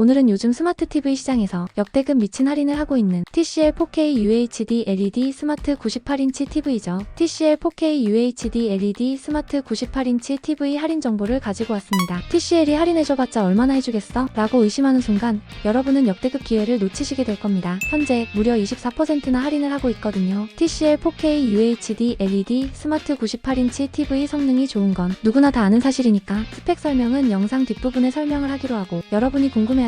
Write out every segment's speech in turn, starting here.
오늘은 요즘 스마트 TV 시장에서 역대급 미친 할인을 하고 있는 TCL 4K UHD LED 스마트 98인치 TV죠. TCL 4K UHD LED 스마트 98인치 TV 할인 정보를 가지고 왔습니다. TCL이 할인해줘봤자 얼마나 해주겠어? 라고 의심하는 순간 여러분은 역대급 기회를 놓치시게 될 겁니다. 현재 무려 24%나 할인을 하고 있거든요. TCL 4K UHD LED 스마트 98인치 TV 성능이 좋은 건 누구나 다 아는 사실이니까 스펙 설명은 영상 뒷부분에 설명을 하기로 하고 여러분이 궁금해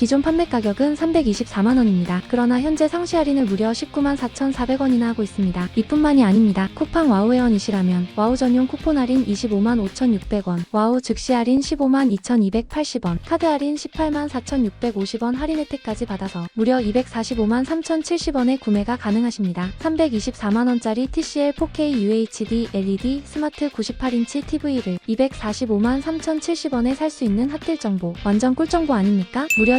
기존 판매 가격은 324만원입니다. 그러나 현재 상시 할인을 무려 19만 4,400원이나 하고 있습니다. 이뿐만이 아닙니다. 쿠팡 와우 회원이시라면 와우 전용 쿠폰 할인 25만 5,600원, 와우 즉시 할인 15만 2,280원, 카드 할인 18만 4,650원 할인 혜택까지 받아서 무려 245만 3,070원에 구매가 가능하십니다. 324만원짜리 TCL 4K UHD LED 스마트 98인치 TV를 245만 3,070원에 살 수 있는 핫딜 정보. 완전 꿀 정보 아닙니까? 무려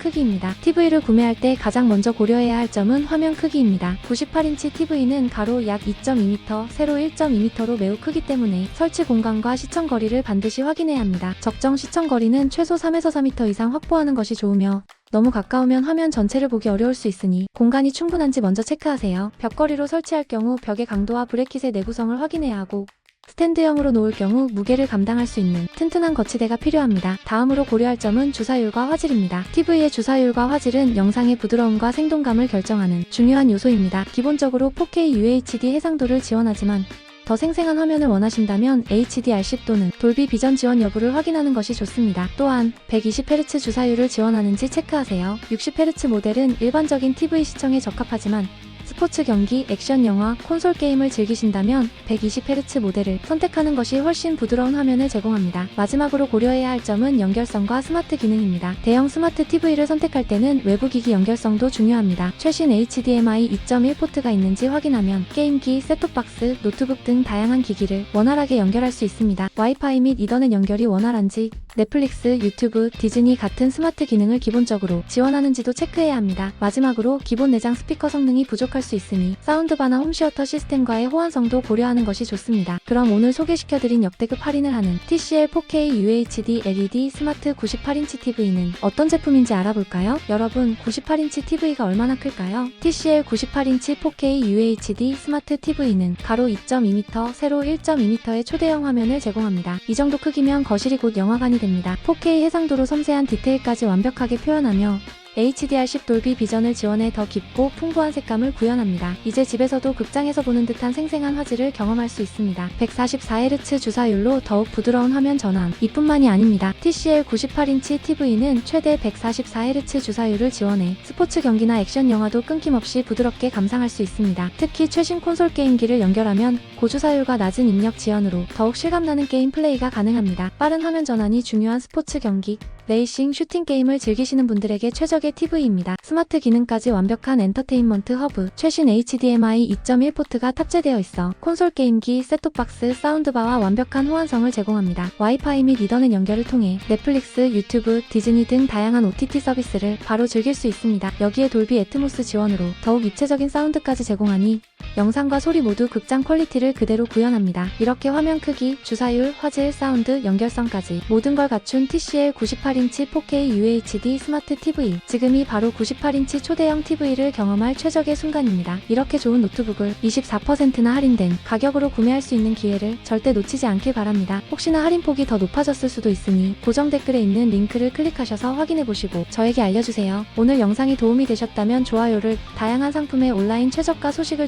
크기입니다. TV를 구매할 때 가장 먼저 고려해야 할 점은 화면 크기입니다. 98인치 TV는 가로 약 2.2m, 세로 1.2m로 매우 크기 때문에 설치 공간과 시청 거리를 반드시 확인해야 합니다. 적정 시청 거리는 최소 3에서 4m 이상 확보하는 것이 좋으며 너무 가까우면 화면 전체를 보기 어려울 수 있으니 공간이 충분한지 먼저 체크하세요. 벽걸이로 설치할 경우 벽의 강도와 브래킷의 내구성을 확인해야 하고 스탠드형으로 놓을 경우 무게를 감당할 수 있는 튼튼한 거치대가 필요합니다. 다음으로 고려할 점은 주사율과 화질입니다. TV의 주사율과 화질은 영상의 부드러움과 생동감을 결정하는 중요한 요소입니다. 기본적으로 4K UHD 해상도를 지원하지만 더 생생한 화면을 원하신다면 HDR10 또는 돌비 비전 지원 여부를 확인하는 것이 좋습니다. 또한 120Hz 주사율을 지원하는지 체크하세요. 60Hz 모델은 일반적인 TV 시청에 적합하지만 스포츠 경기, 액션 영화, 콘솔 게임을 즐기신다면 120Hz 모델을 선택하는 것이 훨씬 부드러운 화면을 제공합니다. 마지막으로 고려해야 할 점은 연결성과 스마트 기능입니다. 대형 스마트 TV를 선택할 때는 외부 기기 연결성도 중요합니다. 최신 HDMI 2.1 포트가 있는지 확인하면 게임기, 셋톱박스, 노트북 등 다양한 기기를 원활하게 연결할 수 있습니다. 와이파이 및 이더넷 연결이 원활한지 넷플릭스, 유튜브, 디즈니 같은 스마트 기능을 기본적으로 지원하는지도 체크해야 합니다. 마지막으로 기본 내장 스피커 성능이 부족할 수 있으니 사운드바나 홈시어터 시스템과의 호환성도 고려하는 것이 좋습니다. 그럼 오늘 소개시켜드린 역대급 할인을 하는 TCL 4K UHD LED 스마트 98인치 TV는 어떤 제품인지 알아볼까요? 여러분 98인치 TV가 얼마나 클까요? TCL 98인치 4K UHD 스마트 TV는 가로 2.2m, 세로 1.2m의 초대형 화면을 제공합니다. 이 정도 크기면 거실이 곧 영화관이 됩니다. 4K 해상도로 섬세한 디테일까지 완벽하게 표현하며 HDR10 돌비 비전을 지원해 더 깊고 풍부한 색감을 구현합니다. 이제 집에서도 극장에서 보는 듯한 생생한 화질을 경험할 수 있습니다. 144Hz 주사율로 더욱 부드러운 화면 전환. 이뿐만이 아닙니다. TCL 98인치 TV는 최대 144Hz 주사율을 지원해 스포츠 경기나 액션 영화도 끊김없이 부드럽게 감상할 수 있습니다. 특히 최신 콘솔 게임기를 연결하면 고주사율과 낮은 입력 지연으로 더욱 실감나는 게임 플레이가 가능합니다. 빠른 화면 전환이 중요한 스포츠 경기, 레이싱, 슈팅 게임을 즐기시는 분들에게 최적의 TV입니다. 스마트 기능까지 완벽한 엔터테인먼트 허브, 최신 HDMI 2.1 포트가 탑재되어 있어 콘솔 게임기, 셋톱박스, 사운드바와 완벽한 호환성을 제공합니다. 와이파이 및 이더넷 연결을 통해 넷플릭스, 유튜브, 디즈니 등 다양한 OTT 서비스를 바로 즐길 수 있습니다. 여기에 돌비 애트모스 지원으로 더욱 입체적인 사운드까지 제공하니 영상과 소리 모두 극장 퀄리티를 그대로 구현합니다. 이렇게 화면 크기, 주사율, 화질, 사운드, 연결성까지 모든 걸 갖춘 TCL 98인치 4K UHD 스마트 TV. 지금이 바로 98인치 초대형 TV를 경험할 최적의 순간입니다. 이렇게 좋은 노트북을 24%나 할인된 가격으로 구매할 수 있는 기회를 절대 놓치지 않길 바랍니다. 혹시나 할인폭이 더 높아졌을 수도 있으니 고정 댓글에 있는 링크를 클릭하셔서 확인해보시고 저에게 알려주세요. 오늘 영상이 도움이 되셨다면 좋아요를 다양한 상품의 온라인 최저가 소식을